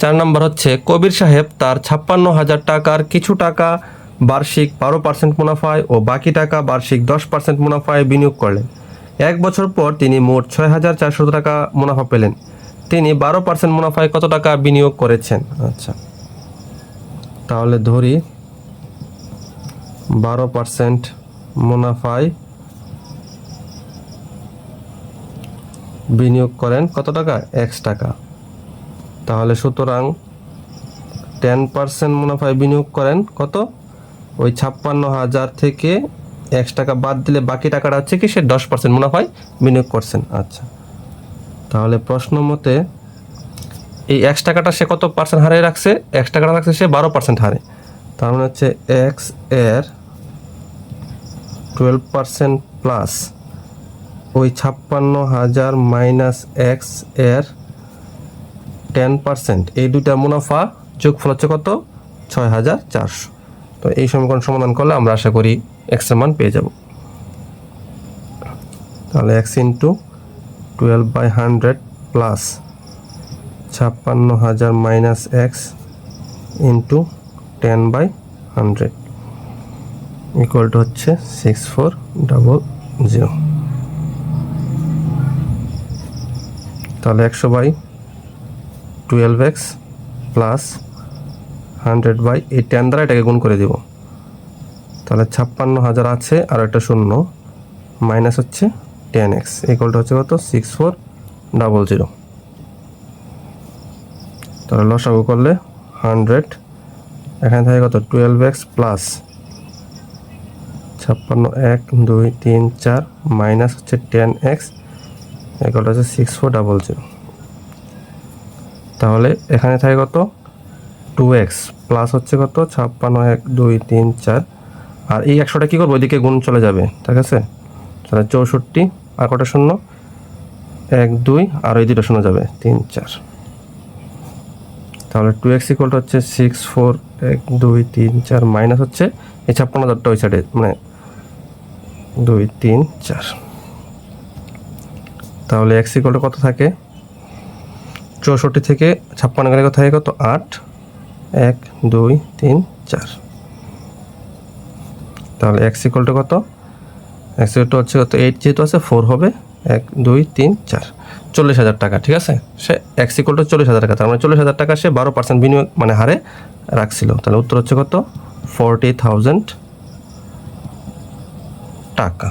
চার নম্বর হচ্ছে, কবির সাহেব তার ছাপ্পান্ন হাজার টাকার কিছু টাকা বার্ষিক বারো পার্সেন্ট মুনাফায় ও বাকি টাকা বার্ষিক দশ পার্সেন্ট মুনাফায় বিনিয়োগ করলেন। এক বছর পর তিনি মোট ছয় হাজার চারশো টাকা মুনাফা পেলেন। তিনি বারো পার্সেন্ট মুনাফায় কত টাকা বিনিয়োগ করেছেন? আচ্ছা তাহলে ধরি, বারো পার্সেন্ট মুনাফায় বিনিয়োগ করেন কত টাকা? এক্স টাকা। তাহলে সুতরাং টেন পার্সেন্ট মুনাফায় বিনিয়োগ করেন, কত? ওই ছাপ্পান্ন হাজার থেকে এক্স টাকা বাদ দিলে বাকি টাকাটা হচ্ছে কি, সে দশ পার্সেন্ট মুনাফায় বিনিয়োগ করছেন। আচ্ছা। তাহলে প্রশ্ন মতে এই এক্স টাকাটা সে কত পার্সেন্ট হারে রাখছে? এক্স টাকাটা রাখছে সে বারো পার্সেন্ট হারে। তার মানে হচ্ছে এক্সের টুয়েলভ পার্সেন্ট প্লাস ওই ছাপ্পান্ন হাজার মাইনাস এক্সের টেন পার্সেন্ট এই দুইটা মুনাফা যোগফল হচ্ছে কত? ছয় হাজার চারশো। তো এই সমীকরণ সমাধান করলে আমরা আশা করি এক্সের মান পেয়ে যাব। তাহলে x into twelve by hundred plus ছাপ্পান্ন হাজার minus x into ten by hundred equal to হচ্ছে সিক্স ফোর ডাবল জিরো তাহলে একশো by twelve x plus hundred by এই টেন দ্বারা এটাকে গুণ করে দিব। তাহলে ছাপ্পান্ন হাজার আছে আর একটা শূন্য মাইনাস হচ্ছে টেন এক্স ইকুয়ালটা হচ্ছে কত? সিক্স ফোর ডাবল জিরো তাহলে লসাগু করলে হান্ড্রেড এখানে থাকে কত? টুয়েলভ এক্স প্লাস ছাপ্পান্ন, এক, দুই, তিন, চার মাইনাস হচ্ছে টেন এক্স এগুলো হচ্ছে সিক্স ফোর ডাবল জিরো তাহলে এখানে থাকে কত? টু এক্স প্লাস হচ্ছে কত? ছাপ্পান্ন, এক, দুই, তিন, চার। আর এই একশোটা কী করব? ওইদিকে গুণ চলে যাবে, ঠিক আছে? তাহলে চৌষট্টি, আর কটা শূন্য? এক, দুই, আর ওই দুটো শূন্য যাবে, তিন, চার। তাহলে টু এক্স ইকুয়ালটা হচ্ছে সিক্স ফোর এক, দুই, তিন, চার মাইনাস হচ্ছে এই ছাপ্পান্ন হাজারটা ওই সাইডে মানে দুই, তিন, চার। তাহলে এক্স ইকুয়ালটা কত থাকে? চৌষট্টি থেকে ছাপ্পান্ন গেলে কত থাকে কত আট, এক, দুই, তিন, চার। তাহলে এক্স ইকুয়ালটা কত? এক্স ইকুয়ালটা হচ্ছে কত? এইট যেহেতু আছে ফোর হবে, এক, দুই, তিন, চার। চল্লিশ হাজার টাকা, ঠিক আছে? সে এক্স ইকুয়ালটা চল্লিশ হাজার টাকা, তার মানে চল্লিশ হাজার টাকা সে বারো পার্সেন্ট বিনিয়োগ মানে হারে রাখছিল। তাহলে উত্তর হচ্ছে কত? ফোরটি থাউজেন্ড টাকা।